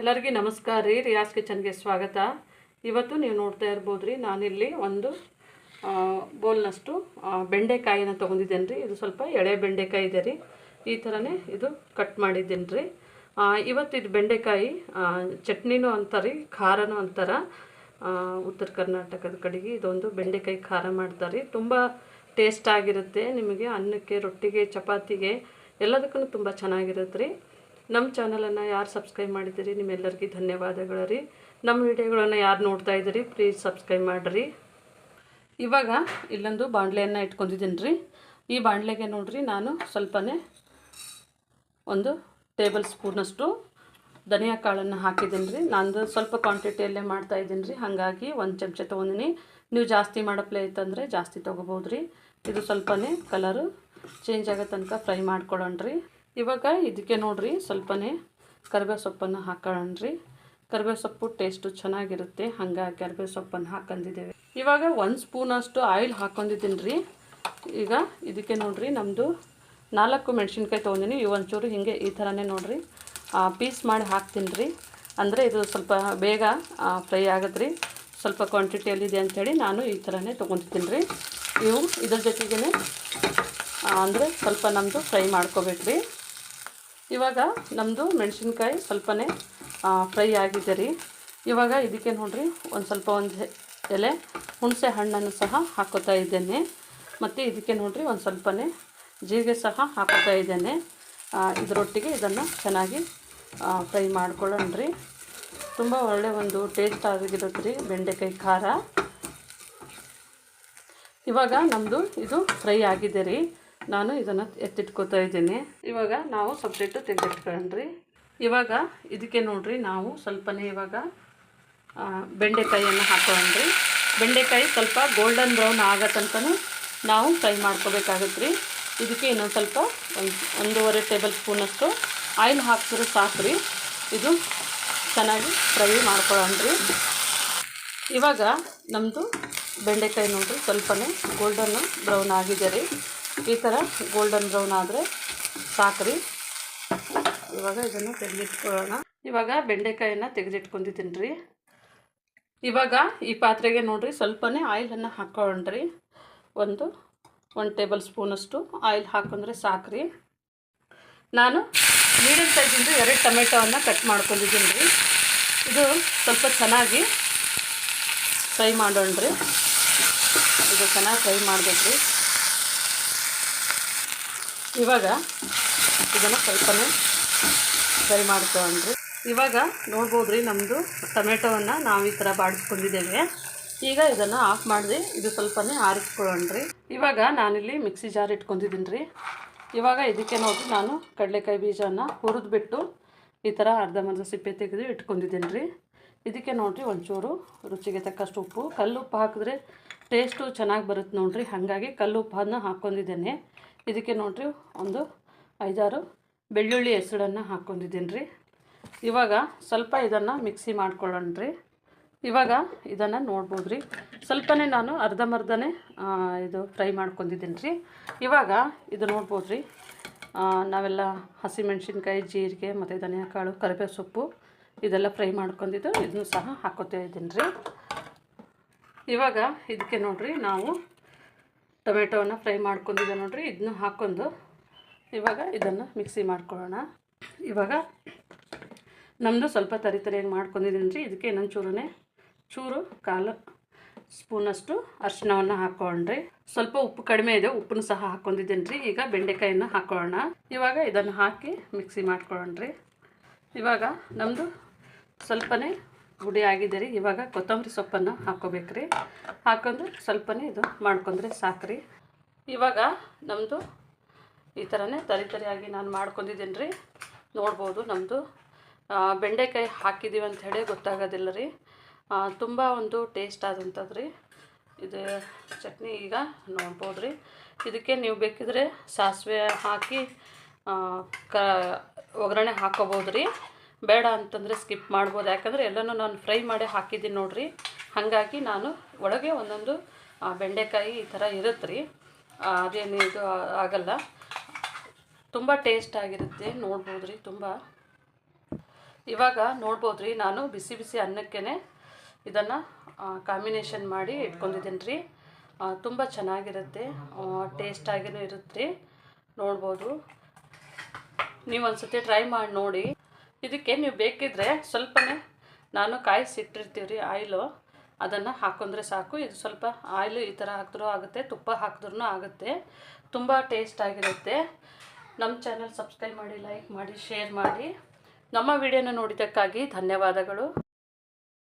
ಎಲ್ಲರಿಗೂ ನಮಸ್ಕಾರ ರೀ. ರಿಯಾಸ್ ಕಿಚನ್ಗೆ ಸ್ವಾಗತ. ಇವತ್ತು ನೀವು ನೋಡ್ತಾ ಇರ್ಬೋದು ರೀ ನಾನಿಲ್ಲಿ ಒಂದು ಬೋಲ್ನಷ್ಟು ಬೆಂಡೆಕಾಯಿನ ತೊಗೊಂಡಿದ್ದೇನೆ ರೀ ಇದು ಸ್ವಲ್ಪ ಎಳೆ ಬೆಂಡೆಕಾಯಿ ಇದೆ ರೀ. ಈ ಥರನೇ ಇದು ಕಟ್ ಮಾಡಿದ್ದೀನಿ ರೀ ಇವತ್ತು ಇದು ಬೆಂಡೆಕಾಯಿ ಚಟ್ನಿನೂ ಅಂತಾರೆ ಖಾರನೂ ಅಂತಾರ. ಉತ್ತರ ಕರ್ನಾಟಕದ ಕಡೆಗೆ ಇದೊಂದು ಬೆಂಡೆಕಾಯಿ ಖಾರ ಮಾಡ್ತಾರೆ ರೀ. ತುಂಬ ಟೇಸ್ಟ್ ಆಗಿರುತ್ತೆ ನಿಮಗೆ. ಅನ್ನಕ್ಕೆ, ರೊಟ್ಟಿಗೆ, ಚಪಾತಿಗೆ ಎಲ್ಲದಕ್ಕೂ ತುಂಬ ಚೆನ್ನಾಗಿರುತ್ತೆ ರೀ. ನಮ್ಮ ಚಾನಲನ್ನು ಯಾರು ಸಬ್ಸ್ಕ್ರೈಬ್ ಮಾಡಿದ್ದೀರಿ, ನಿಮ್ಮೆಲ್ಲರಿಗೂ ಧನ್ಯವಾದಗಳು ರೀ ನಮ್ಮ ವಿಡಿಯೋಗಳನ್ನು ಯಾರು ನೋಡ್ತಾ ಇದ್ದೀರಿ ಪ್ಲೀಸ್ ಸಬ್ಸ್ಕ್ರೈಬ್ ಮಾಡಿರಿ. ಇವಾಗ ಇಲ್ಲೊಂದು ಬಾಂಡ್ಲೆಯನ್ನು ಇಟ್ಕೊಂಡಿದ್ದೀನಿ ರೀ ಈ ಬಾಣಲೆಗೆ ನೋಡಿರಿ, ನಾನು ಸ್ವಲ್ಪನೇ ಒಂದು ಟೇಬಲ್ ಸ್ಪೂನಷ್ಟು ಧನಿಯಾ ಕಾಳನ್ನು ಹಾಕಿದ್ದೀನಿ ರೀ ನಾನು ಸ್ವಲ್ಪ ಕ್ವಾಂಟಿಟಿಯಲ್ಲೇ ಮಾಡ್ತಾ ಇದ್ದೀನಿ ರೀ ಹಾಗಾಗಿ ಒಂದು ಚಮಚ ತೊಗೊಂಡಿನಿ. ನೀವು ಜಾಸ್ತಿ ಮಾಡೋಪ್ಲೇ ಇತ್ತಂದರೆ ಜಾಸ್ತಿ ತೊಗೋಬೋದು ರೀ ಇದು ಸ್ವಲ್ಪನೇ ಕಲರು ಚೇಂಜ್ ಆಗೋ ತನಕ ಫ್ರೈ ಮಾಡ್ಕೊಳ್ಳೋಣ ರೀ ಇವಾಗ ಇದಕ್ಕೆ ನೋಡ್ರಿ ಸ್ವಲ್ಪನೇ ಕರಿಬೇವು ಸೊಪ್ಪನ್ನು ಹಾಕೊಳ್ಳ್ರಿ ಕರಿಬೇವು ಸೊಪ್ಪು ಟೇಸ್ಟು ಚೆನ್ನಾಗಿರುತ್ತೆ. ಹಾಗಾಗಿ ಕರಿಬೇವು ಸೊಪ್ಪನ್ನು ಹಾಕೊಂಡಿದ್ದೇವೆ ಇವಾಗ ಒಂದು ಸ್ಪೂನಷ್ಟು ಆಯಿಲ್ ಹಾಕೊಂಡಿದ್ದೀನಿ ರೀ ಈಗ ಇದಕ್ಕೆ ನೋಡ್ರಿ ನಮ್ಮದು ನಾಲ್ಕು ಮೆಣಸಿನ್ಕಾಯಿ ತೊಗೊಂಡಿನಿ. ಇವು ಒಂಚೂರು ಹಿಂಗೆ ಈ ಥರನೇ ನೋಡ್ರಿ. ಪೀಸ್ ಮಾಡಿ ಹಾಕ್ತೀನಿ ರೀ ಅಂದರೆ ಇದು ಸ್ವಲ್ಪ ಬೇಗ ಫ್ರೈ ಆಗುತ್ತೆ ಸ್ವಲ್ಪ ಕ್ವಾಂಟಿಟಿಯಲ್ಲಿದೆ ಅಂಥೇಳಿ ನಾನು ಈ ಥರನೇ ತೊಗೊತಿದ್ದೀನಿ ರೀ ಇವು ಇದ್ರ ಜೊತೆಗೇ ಅಂದರೆ ಸ್ವಲ್ಪ ನಮ್ಮದು ಫ್ರೈ ಮಾಡ್ಕೋಬೇಕು ರೀ ಇವಾಗ ನಮ್ಮದು ಮೆಣಸಿನ್ಕಾಯಿ ಸ್ವಲ್ಪನೇ ಫ್ರೈ ಆಗಿದೆ ರೀ. ಇವಾಗ ಇದಕ್ಕೆ ನೋಡ್ರಿ, ಒಂದು ಸ್ವಲ್ಪ ಒಂದು ಎಲೆ, ಹುಣಸೆ ಹಣ್ಣನ್ನು ಸಹ ಹಾಕೋತಾ ಇದ್ದೇನೆ. ಮತ್ತು ಇದಕ್ಕೆ ನೋಡ್ರಿ, ಒಂದು ಸ್ವಲ್ಪನೇ ಜೀರಿಗೆ ಸಹ ಹಾಕೋತಾ ಇದ್ದೇನೆ. ಇದರೊಟ್ಟಿಗೆ ಇದನ್ನು ಚೆನ್ನಾಗಿ ಫ್ರೈ ಮಾಡ್ಕೊಳ್ಳೋಣ ರೀ. ತುಂಬ ಒಳ್ಳೆ ಒಂದು ಟೇಸ್ಟ್ ಆಗಿರುತ್ತೆ ರೀ ಬೆಂಡೆಕಾಯಿ ಖಾರ. ಇವಾಗ ನಮ್ಮದು ಇದು ಫ್ರೈ ಆಗಿದೆ ರೀ. ನಾನು ಇದನ್ನು ಎತ್ತಿಟ್ಕೋತಾ ಇದ್ದೀನಿ. ಇವಾಗ ನಾವು ಸಪ್ರೇಟು ತೆಗೆದಿಟ್ಕೊಂಡ್ರಿ. ಇವಾಗ ಇದಕ್ಕೆ ನೋಡ್ರಿ, ನಾವು ಸ್ವಲ್ಪನೇ ಇವಾಗ ಬೆಂಡೆಕಾಯಿಯನ್ನು ಹಾಕೊಂಡ್ರಿ ಬೆಂಡೆಕಾಯಿ ಸ್ವಲ್ಪ ಗೋಲ್ಡನ್ ಬ್ರೌನ್ ಆಗೋ ತನಕನೂ ನಾವು ಫ್ರೈ ಮಾಡ್ಕೋಬೇಕಾಗತ್ತೆ ರೀ ಇದಕ್ಕೆ ಇನ್ನೊಂದು ಸ್ವಲ್ಪ ಒಂದು, ಒಂದೂವರೆ ಟೇಬಲ್ ಸ್ಪೂನಷ್ಟು ಆಯಿಲ್ ಹಾಕಿದ್ರೆ ಸಾಕು ರೀ. ಇದು ಚೆನ್ನಾಗಿ ಫ್ರೈ ಮಾಡ್ಕೊಳ್ಳೋಣ್ರಿ ಇವಾಗ ನಮ್ಮದು ಬೆಂಡೆಕಾಯಿ ನೋಡ್ರಿ, ಸ್ವಲ್ಪನೇ ಗೋಲ್ಡನ್ನು ಬ್ರೌನ್ ಆಗಿದೆ ರೀ. ಈ ಥರ ಗೋಲ್ಡನ್ ಬ್ರೌನ್ ಆದರೆ ಸಾಕ್ರಿ. ಇವಾಗ ಇದನ್ನು ತೆಗೆದಿಟ್ಕೊಳ್ಳೋಣ. ಇವಾಗ ಬೆಂಡೆಕಾಯಿನ ತೆಗೆದಿಟ್ಕೊಂಡಿದ್ದೀನಿ ರೀ ಇವಾಗ ಈ ಪಾತ್ರೆಗೆ ನೋಡಿರಿ, ಸ್ವಲ್ಪನೇ ಆಯಿಲನ್ನು ಹಾಕ್ಕೊಂಡ್ರಿ ಒಂದು ಒಂದು ಟೇಬಲ್ ಸ್ಪೂನಷ್ಟು ಆಯಿಲ್ ಹಾಕೊಂಡ್ರೆ ಸಾಕ್ರಿ. ನಾನು ಮೀಡಿಯಮ್ ಸೈಜಿಂದು ಎರಡು ಟೊಮೆಟೊವನ್ನು ಕಟ್ ಮಾಡ್ಕೊಂಡಿದ್ದೀನಿ ರೀ ಇದು ಸ್ವಲ್ಪ ಚೆನ್ನಾಗಿ ಫ್ರೈ ಮಾಡೋಣ್ರಿ. ಇದು ಚೆನ್ನಾಗಿ ಫ್ರೈ ಮಾಡಬೇಕು ಇವಾಗ ಇದನ್ನು ಸ್ವಲ್ಪನೇ ಫ್ರೈ ಮಾಡ್ಕೊಳ್ಳೋಣ್ರಿ ಇವಾಗ ನೋಡ್ಬೋದು ರೀ ನಮ್ಮದು ಟೊಮೆಟೋವನ್ನು ನಾವು ಈ ಥರ ಬಾಡಿಸ್ಕೊಂಡಿದ್ದೇವೆ. ಈಗ ಇದನ್ನು ಆಫ್ ಮಾಡಿದೆ ಇದು ಸ್ವಲ್ಪನೇ ಆರಿಸ್ಕೊಳ್ಳೋಣ್ರಿ. ಇವಾಗ ನಾನಿಲ್ಲಿ ಮಿಕ್ಸಿ ಜಾರ್ ಇಟ್ಕೊಂಡಿದ್ದೀನಿ ರೀ ಇವಾಗ ಇದಕ್ಕೆ ನೋಡಿ ನಾನು ಕಡಲೆಕಾಯಿ ಬೀಜವನ್ನು ಹುರಿದ್ಬಿಟ್ಟು ಈ ಥರ ಅರ್ಧಂಬರ್ಧ ಸಿಪ್ಪೆ ತೆಗೆದು ಇಟ್ಕೊಂಡಿದ್ದೀನಿ ರೀ ಇದಕ್ಕೆ ನೋಡಿರಿ ಒಂಚೂರು ರುಚಿಗೆ ತಕ್ಕಷ್ಟು ಉಪ್ಪು. ಕಲ್ಲು ಉಪ್ಪು ಹಾಕಿದ್ರೆ ಟೇಸ್ಟು ಚೆನ್ನಾಗಿ ಬರುತ್ತೆ ನೋಡಿರಿ. ಹಾಗಾಗಿ ಕಲ್ಲು ಹಾಕ್ಕೊಂಡಿದ್ದೇನೆ ಇದಕ್ಕೆ ನೋಡಿರಿ ಒಂದು ಐದಾರು ಬೆಳ್ಳುಳ್ಳಿ ಹೆಸರನ್ನು ಹಾಕ್ಕೊಂಡಿದ್ದೀನಿ ರೀ ಇವಾಗ ಸ್ವಲ್ಪ ಇದನ್ನು ಮಿಕ್ಸಿ ಮಾಡ್ಕೊಳ್ಳೋಣ ರೀ ಇವಾಗ ಇದನ್ನು ನೋಡ್ಬೋದು ರೀ ಸ್ವಲ್ಪನೇ ನಾನು ಅರ್ಧಂಬರ್ಧನೇ ಆ, ಇದು ಫ್ರೈ ಮಾಡ್ಕೊಂಡಿದ್ದೀನಿ ರೀ ಇವಾಗ ಇದು ನೋಡ್ಬೋದು ರೀ ನಾವೆಲ್ಲ ಹಸಿಮೆಣ್ಸಿನ್ಕಾಯಿ ಜೀರಿಗೆ ಮತ್ತು ಧನಿಯಾ ಕಾಳು ಕರಿಬೇವು ಸೊಪ್ಪು ಇದೆಲ್ಲ ಫ್ರೈ ಮಾಡ್ಕೊಂಡಿದ್ದು ಇದನ್ನು ಸಹ ಹಾಕೋತಾ ಇದ್ದೀನಿ ರೀ ಇವಾಗ ಇದಕ್ಕೆ ನೋಡಿರಿ ನಾವು ಟೊಮೆಟೊವನ್ನು ಫ್ರೈ ಮಾಡ್ಕೊಂಡಿದ್ದೆ ನೋಡ್ರಿ ಇದನ್ನು ಹಾಕ್ಕೊಂಡು ಇವಾಗ ಇದನ್ನು ಮಿಕ್ಸಿ ಮಾಡ್ಕೊಳ್ಳೋಣ. ಇವಾಗ ನಮ್ಮದು ಸ್ವಲ್ಪ ತರಿ ತರಿಯಾಗಿ ಮಾಡ್ಕೊಂಡಿದ್ದೀನಿ ರೀ ಇದಕ್ಕೆ ಇನ್ನೊಂದು ಚೂರನೇ ಚೂರು ಕಾಲು ಸ್ಪೂನಷ್ಟು ಅರ್ಶಿನವನ್ನು ಹಾಕ್ಕೊಂಡ್ರಿ. ಸ್ವಲ್ಪ ಉಪ್ಪು ಕಡಿಮೆ ಇದೆ, ಉಪ್ಪನ್ನು ಸಹ ಹಾಕ್ಕೊಂಡಿದ್ದೀನಿ ರೀ. ಈಗ ಬೆಂಡೆಕಾಯನ್ನು ಹಾಕ್ಕೊಳ್ಳೋಣ. ಇವಾಗ ಇದನ್ನು ಹಾಕಿ ಮಿಕ್ಸಿ ಮಾಡ್ಕೊಳ್ಳೋಣ್ರಿ ಇವಾಗ ನಮ್ಮದು ಸ್ವಲ್ಪನೇ ಹುಡಿ ಆಗಿದೆ ರೀ. ಇವಾಗ ಕೊತ್ತಂಬರಿ ಸೊಪ್ಪನ್ನು ಹಾಕ್ಕೋಬೇಕು ರೀ. ಹಾಕೊಂಡು ಸ್ವಲ್ಪನೇ ಇದು ಮಾಡ್ಕೊಂಡ್ರೆ ಸಾಕ್ರಿ. ಇವಾಗ ನಮ್ಮದು ಈ ಥರನೇ ತರಿ ತರಿಯಾಗಿ ನಾನು ಮಾಡ್ಕೊಂಡಿದ್ದೀನಿ ರೀ. ನೋಡ್ಬೋದು ನಮ್ಮದು ಬೆಂಡೆಕಾಯಿ ಹಾಕಿದ್ದೀವಿ ಅಂತ ಹೇಳಿ ಗೊತ್ತಾಗೋದಿಲ್ಲ ರೀ. ತುಂಬ ಒಂದು ಟೇಸ್ಟ್ ಆದಂಥದ್ದು ರೀ. ಇದು ಚಟ್ನಿ ಈಗ ನೋಡ್ಬೋದು ರೀ. ಇದಕ್ಕೆ ನೀವು ಬೇಕಿದ್ರೆ ಸಾಸಿವೆ ಹಾಕಿ ಕ, ಒಗ್ಗರಣೆ ಹಾಕೋಬೋದು ರೀ. ಬೇಡ ಅಂತಂದರೆ ಸ್ಕಿಪ್ ಮಾಡ್ಬೋದು. ಯಾಕಂದರೆ ಎಲ್ಲನೂ ನಾನು ಫ್ರೈ ಮಾಡಿ ಹಾಕಿದ್ದೀನಿ ನೋಡಿರಿ. ಹಾಗಾಗಿ ನಾನು ಒಳಗೆ ಒಂದೊಂದು ಬೆಂಡೆಕಾಯಿ ಈ ಥರ ಇರುತ್ತೆ ರೀ ಅದೇನು ಇದು ಆಗಲ್ಲ. ತುಂಬ ಟೇಸ್ಟ್ ಆಗಿರುತ್ತೆ ನೋಡ್ಬೋದು ರೀ ತುಂಬ. ಇವಾಗ ನೋಡ್ಬೋದು ರೀ ನಾನು ಬಿಸಿ ಬಿಸಿ ಅನ್ನಕ್ಕೇ ಇದನ್ನು ಕಾಂಬಿನೇಷನ್ ಮಾಡಿ ಇಟ್ಕೊಂಡಿದ್ದೀನಿ ರೀ ತುಂಬ ಚೆನ್ನಾಗಿರುತ್ತೆ. ಟೇಸ್ಟಾಗಿನೂ ಇರುತ್ತೆ ರೀ ನೋಡ್ಬೋದು. ನೀವು ಒಂದ್ಸತಿ ಟ್ರೈ ಮಾಡಿ ನೋಡಿ. ಇದಕ್ಕೆ ನೀವು ಬೇಕಿದ್ರೆ ಸ್ವಲ್ಪನೇ ನಾನು ಕಾಯಿಸಿಟ್ಟಿರ್ತೀವಿ ರೀ ಆಯಿಲು. ಅದನ್ನು ಹಾಕೊಂಡ್ರೆ ಸಾಕು. ಇದು ಸ್ವಲ್ಪ ಆಯಿಲು ಈ ಥರ ಹಾಕಿದ್ರೂ ಆಗುತ್ತೆ, ತುಪ್ಪ ಹಾಕಿದ್ರೂ ಆಗುತ್ತೆ. ತುಂಬ ಟೇಸ್ಟ್ ಆಗಿರುತ್ತೆ. ನಮ್ಮ ಚಾನಲ್ ಸಬ್ಸ್ಕ್ರೈಬ್ ಮಾಡಿ, ಲೈಕ್ ಮಾಡಿ, ಶೇರ್ ಮಾಡಿ. ನಮ್ಮ ವಿಡಿಯೋನ ನೋಡಿದ್ದಕ್ಕಾಗಿ ಧನ್ಯವಾದಗಳು.